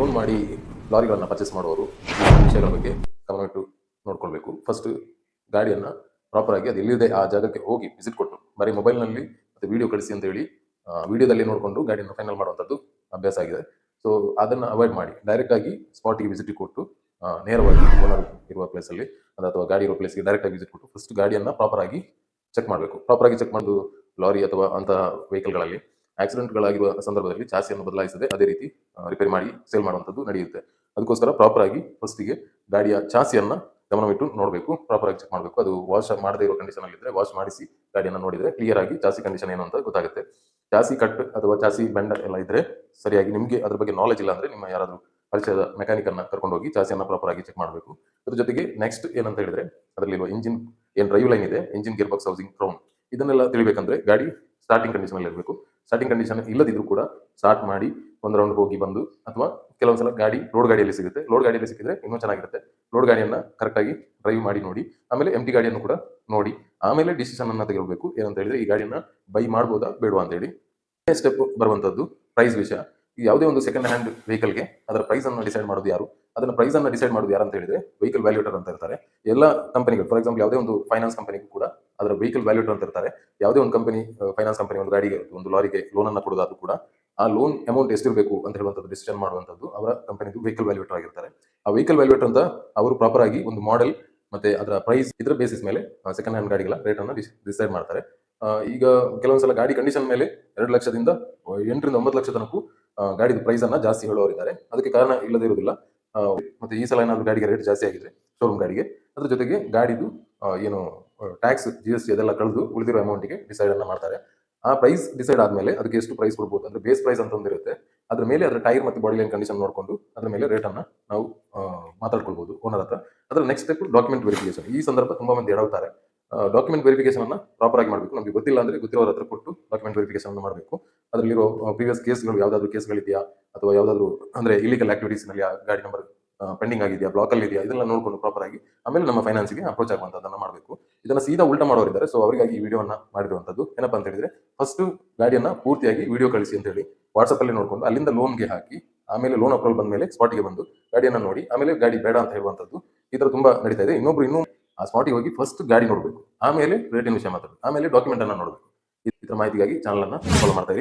Loan ಮಾಡಿ ಲಾರಿಗಳನ್ನು purchase ಮಾಡುವವರು ವಿಷಯಗಳ ಬಗ್ಗೆ ಗಮನವಿಟ್ಟು ನೋಡ್ಕೊಳ್ಬೇಕು. ಫಸ್ಟ್ ಗಾಡಿಯನ್ನು ಪ್ರಾಪರ್ ಆಗಿ ಅದು ಎಲ್ಲಿದೆ ಆ ಜಾಗಕ್ಕೆ ಹೋಗಿ ವಿಸಿಟ್ ಕೊಟ್ಟು, ಬರೀ ಮೊಬೈಲ್ನಲ್ಲಿ ಮತ್ತು ವಿಡಿಯೋ ಕಳಿಸಿ ಅಂತ ಹೇಳಿ ವಿಡಿಯೋದಲ್ಲಿ ನೋಡಿಕೊಂಡು ಗಾಡಿಯನ್ನು ಫೈನಲ್ ಮಾಡುವಂಥದ್ದು ಅಭ್ಯಾಸ ಆಗಿದೆ. ಸೊ ಅದನ್ನು ಅವಾಯ್ಡ್ ಮಾಡಿ ಡೈರೆಕ್ಟ್ ಆಗಿ ಸ್ಪಾಟಿಗೆ ವಿಸಿಟ್ ಕೊಟ್ಟು ನೇರವಾಗಿ ಓನರ್ ಇರುವ ಪ್ಲೇಸಲ್ಲಿ ಅಥವಾ ಗಾಡಿ ಇರುವ ಪ್ಲೇಸ್ಗೆ ಡೈರೆಕ್ಟ್ ಆಗಿ ವಿಸಿಟ್ ಕೊಟ್ಟು ಫಸ್ಟ್ ಗಾಡಿಯನ್ನು ಪ್ರಾಪರ್ ಆಗಿ ಚೆಕ್ ಮಾಡಬೇಕು. ಪ್ರಾಪರ್ ಆಗಿ ಚೆಕ್ ಮಾಡೋದು ಲಾರಿ ಅಥವಾ ಅಂತಹ ವೆಹಿಕಲ್ಗಳಲ್ಲಿ ಆಕ್ಸಿಡೆಂಟ್ಗಳಾಗಿರುವ ಸಂದರ್ಭದಲ್ಲಿ ಚಾಸಿಯನ್ನು ಬದಲಾಯಿಸದೆ ಅದೇ ರೀತಿ ರಿಪೇರಿ ಮಾಡಿ ಸೇಲ್ ಮಾಡುವಂಥದ್ದು ನಡೆಯುತ್ತೆ. ಅದಕ್ಕೋಸ್ಕರ ಪ್ರಾಪರ್ ಆಗಿ ಫಸ್ಟಿಗೆ ಗಾಡಿಯ ಚಾಸಿಯನ್ನು ಗಮನವಿಟ್ಟು ನೋಡಬೇಕು ಪ್ರಾಪರ್ ಆಗಿ ಚೆಕ್ ಮಾಡಬೇಕು. ಅದು ವಾಶ್ ಮಾಡದೇ ಇರೋ ಕಂಡೀಷನ್ ಇದ್ರೆ ವಾಶ್ ಮಾಡಿಸಿ ಗಾಡಿಯನ್ನು ನೋಡಿದರೆ ಕ್ಲಿಯರ್ ಆಗಿ ಚಾಸಿ ಕಂಡೀಷನ್ ಏನು ಅಂತ ಗೊತ್ತಾಗುತ್ತೆ. ಚಾಸಿ ಕಟ್ ಅಥವಾ ಚಾಸಿ ಬೆಂಡ ಎಲ್ಲ ಇದ್ರೆ ಸರಿಯಾಗಿ ನಿಮಗೆ ಅದ್ರ ಬಗ್ಗೆ ನಾಲೆಜ್ ಇಲ್ಲ ಅಂದ್ರೆ ನಿಮ್ಮ ಯಾರಾದರೂ ಪರಿಚಯದ ಮೆಕ್ಯಾನಿಕ್ ಅನ್ನ ಕರ್ಕೊಂಡು ಹೋಗಿ ಚಾಸಿಯನ್ನು ಪ್ರಾಪರ್ ಆಗಿ ಚೆಕ್ ಮಾಡಬೇಕು. ಅದ್ರ ಜೊತೆಗೆ ನೆಕ್ಸ್ಟ್ ಏನಂತ ಹೇಳಿದ್ರೆ ಅದರಲ್ಲಿರುವ ಇಂಜಿನ್ ಏನ್ ಡ್ರೈವ್ ಲೈನ್ ಇದೆ engine gear box housing crown ಇದನ್ನೆಲ್ಲ ತಿಳಿಬೇಕಂದ್ರೆ ಗಾಡಿ ಸ್ಟಾರ್ಟಿಂಗ್ ಕಂಡೀಷನ್ ಅಲ್ಲಿ ಇರಬೇಕು ಸ್ಟಾರ್ಟಿಂಗ್ ಕಂಡೀಷನ್ ಇಲ್ಲದಿದ್ರು ಕೂಡ ಸ್ಟಾರ್ಟ್ ಮಾಡಿ ಒಂದು ರೌಂಡ್ ಹೋಗಿ ಬಂದು ಅಥವಾ ಕೆಲವೊಂದ್ಸಲ ಗಾಡಿ ರೋಡ್ ಗಾಡಿಯಲ್ಲಿ ಸಿಗುತ್ತೆ. ರೋಡ್ ಗಾಡಿಯಲ್ಲಿ ಸಿಕ್ಕಿದ್ರೆ ಇನ್ನೂ ಚೆನ್ನಾಗಿರುತ್ತೆ. ರೋಡ್ ಗಾಡಿಯನ್ನ ಕರೆಕ್ಟ್ ಆಗಿ ಡ್ರೈವ್ ಮಾಡಿ ನೋಡಿ. ಆಮೇಲೆ ಎಂ ಟಿ ಗಾಡಿಯನ್ನು ಕೂಡ ನೋಡಿ. ಆಮೇಲೆ ಡಿಸಿಷನ್ ಅನ್ನ ತೆಗೆದುಬೇಕು ಏನಂತ ಹೇಳಿದ್ರೆ ಈ ಗಾಡಿಯನ್ನ ಬೈ ಮಾಡ್ಬೋದಾ, ಬೇಡವಾ ಅಂತ ಹೇಳಿ. ಸ್ಟೆಪ್ ಬರುವಂತದ್ದು ಪ್ರೈಸ್ ವಿಷಯ. ಯಾವುದೇ ಒಂದು ಸೆಕೆಂಡ್ ಹ್ಯಾಂಡ್ ವೆಹಿಕಲ್ಗೆ ಅದರ ಪ್ರೈಸ್ ಅನ್ನು ಡಿಸೈಡ್ ಮಾಡೋದು ಯಾರು? ಅದನ್ನ ಪ್ರೈಸ್ ಅನ್ನು ಡಿಸೈಡ್ ಮಾಡೋದು ಯಾರು ಅಂತ ಹೇಳಿದ್ರೆ ವೆಹಿಕಲ್ ವ್ಯಾಲ್ಯೂಟರ್ ಅಂತ ಇರ್ತಾರೆ. ಎಲ್ಲ ಕಂಪನಿಗಳು ಫಾರ್ ಎಕ್ಸಾಂಪಲ್ ಯಾವುದೇ ಒಂದು ಫೈನಾನ್ಸ್ ಕಂಪನಿಗೂ ಕೂಡ ಅದರ ವೆಹಿಕಲ್ ವ್ಯಾಲ್ಯೂಟರ್ ಅಂತ ಇರ್ತಾರೆ. ಯಾವುದೇ ಒಂದು ಕಂಪನಿ ಫೈನಾನ್ಸ್ ಕಂಪನಿ ಒಂದು ಗಾಡಿಗೆ, ಒಂದು ಲಾರಿಗೆ ಲೋನ್ ಅನ್ನು ಕೊಡೋದಾದ್ರೂ ಕೂಡ ಆ ಲೋನ್ ಅಮೌಂಟ್ ಎಷ್ಟಿರಬೇಕು ಅಂತ ಹೇಳುವಂಥದ್ದು ಡಿಸಿಷನ್ ಮಾಡುವಂಥದ್ದು ಅವರ ಕಂಪನಿದು ವೆಹಿಕಲ್ ವ್ಯಾಲ್ಯೂಟರ್ ಆಗಿರ್ತಾರೆ. ಆ ವೆಹಿಕಲ್ ವ್ಯಾಲ್ಯೂಟರ್ ಅಂತ ಅವರು ಪ್ರಾಪರ್ ಆಗಿ ಒಂದು ಮಾಡೆಲ್ ಮತ್ತೆ ಅದರ ಪ್ರೈಸ್ ಇದರ ಬೇಸಿಸ್ ಮೇಲೆ ಸೆಕೆಂಡ್ ಹ್ಯಾಂಡ್ ಗಾಡಿಗಳ ರೇಟ್ ಅನ್ನು ಡಿಸೈಡ್ ಮಾಡ್ತಾರೆ. ಈಗ ಕೆಲವೊಂದ್ಸಲ ಗಾಡಿ ಕಂಡೀಷನ್ ಮೇಲೆ ಎರಡು ಲಕ್ಷದಿಂದ ಎಂಟರಿಂದ ಒಂಬತ್ತು ಲಕ್ಷ ತನಕ ಗಾಡಿದ ಪ್ರೈಸ್ ಅನ್ನ ಜಾಸ್ತಿ ಹೇಳುವವರಿದ್ದಾರೆ. ಅದಕ್ಕೆ ಕಾರಣ ಇಲ್ಲದೇ ಇರುವುದಿಲ್ಲ. ಮತ್ತೆ ಈ ಸಲ ಏನಾದ್ರು ಗಾಡಿಗೆ ರೇಟ್ ಜಾಸ್ತಿ ಆಗಿದೆ ಶೋರೂಮ್ ಗಾಡಿಗೆ. ಅದ್ರ ಜೊತೆಗೆ ಗಾಡಿದು ಏನು ಟ್ಯಾಕ್ಸ್ ಜಿ ಎಸ್ ಟಿ ಅದೆಲ್ಲ ಕಳೆದು ಉಳಿದಿರೋ ಅಮೌಂಟಿಗೆ ಡಿಸೈಡ್ ಅನ್ನ ಮಾಡ್ತಾರೆ. ಆ ಪ್ರೈಸ್ ಡಿಸೈಡ್ ಆದಮೇಲೆ ಅದಕ್ಕೆ ಎಷ್ಟು ಪ್ರೈಸ್ ಕೊಡ್ಬೋದು, ಅಂದ್ರೆ ಬೇಸ್ ಪ್ರೈಸ್ ಅಂತ ಒಂದಿರುತ್ತೆ. ಅದ್ರ ಮೇಲೆ ಅದರ ಟೈರ್ ಮತ್ತು ಬಾಡಿ ಲೈನ್ ಕಂಡೀಷನ್ ನೋಡಿಕೊಂಡು ಅದ್ರ ಮೇಲೆ ರೇಟ್ ಅನ್ನ ನಾವು ಮಾತಾಡ್ಕೊಳ್ಬೋದು ಓನರ್ ಹತ್ರ. ಅದರ ನೆಕ್ಸ್ಟ್ ಸ್ಟೆಪ್ ಡಾಕ್ಯುಮೆಂಟ್ ವೆರಿಫಿಕೇಶನ್ ಈ ಸಂದರ್ಭ ತುಂಬಾ ಮಂದಿ ಎಡವುತ್ತಾರೆ ಡಾಕ್ಯುಮೆಂಟ್ ವೆರಿಫಿಕೇಶನ್ ಅನ್ನ ಪ್ರಾಪರ್ ಆಗಿ ಮಾಡಬೇಕು. ನಮಗೆ ಗೊತ್ತಿಲ್ಲ ಅಂದ್ರೆ ಗೊತ್ತಿರೋರ ಹತ್ರ ಕೊಟ್ಟು ಡಾಕ್ಯುಮೆಂಟ್ ವೆರಿಫಿಕೇಶನ್ ಮಾಡಬೇಕು. ಅದರಲ್ಲಿರೋ ಪ್ರೀವಿಯಸ್ ಕೇಸ್ಗಳು ಯಾವ್ದಾದ್ರು ಕೇಸ್ಗಳಿದೆಯಾ ಅಥವಾ ಯಾವ್ದಾದ್ರು, ಅಂದ್ರೆ ಇಲಿಗಲ್ ಆಕ್ಟಿವಿಟೀಸ್ನಲ್ಲಿ ಗಾಡಿ ನಂಬರ್ ಪೆಂಡಿಂಗ್ ಆಗಿದೆಯಾ? ಬ್ಲಾಕ್ ಅಲ್ಲಿ ಇದೆಯಾ ಇದೆಲ್ಲ ನೋಡ್ಕೊಂಡು ಪ್ರಾಪರ್ ಆಗಿ ಆಮೇಲೆ ನಮ್ಮ ಫೈನಾನ್ಸ್ಗೆ ಅಪ್ರೋಚ್ ಆಗುವಂತದನ್ನ ಇದನ್ನ ಸೀದಾ ಉಲ್ಟಾ ಮಾಡೋರಿದ್ದಾರೆ. ಸೊ ಅವರಿಗಾಗಿ ಈ ವಿಡಿಯೋನ ಮಾಡಿರುವಂತದ್ದು ಏನಪ್ಪಾ ಅಂತ ಹೇಳಿದ್ರೆ ಫಸ್ಟ್ ಗಾಡಿಯನ್ನ ಪೂರ್ತಿಯಾಗಿ ವಿಡಿಯೋ ಕಳಿಸಿ ಅಂತ ಹೇಳಿ ವಾಟ್ಸ್ಆಪ್ ಅಲ್ಲಿ ನೋಡ್ಕೊಂಡು ಅಲ್ಲಿಂದ ಲೋನ್ಗೆ ಹಾಕಿ, ಆಮೇಲೆ ಲೋನ್ ಅಪ್ರೂವಲ್ ಬಂದ ಮೇಲೆ ಸ್ಪಾಟಿಗೆ ಬಂದು ಗಾಡಿಯನ್ನ ನೋಡಿ, ಆಮೇಲೆ ಗಾಡಿ ಬೇಡ ಅಂತ ಹೇಳುವಂತದ್ದು ಈ ತರ ತುಂಬಾ ನಡೀತಾ ಇದೆ. ಇನ್ನೊಬ್ರು ಇನ್ನೂ ಆ ಸ್ಪಾಟಿಗೆ ಹೋಗಿ ಫಸ್ಟ್ ಗಾಡಿ ನೋಡಬೇಕು. ಆಮೇಲೆ ರೇಟಿನ ವಿಷಯ ಮಾತಾಡಬೇಕು. ಆಮೇಲೆ ಡಾಕ್ಯುಮೆಂಟ್ ಅನ್ನ ನೋಡಬೇಕು. ಈ ತರ ಮಾಹಿತಿಗಾಗಿ ಚಾನಲ್ ಅನ್ನ ಫಾಲೋ ಮಾಡ್ತಾ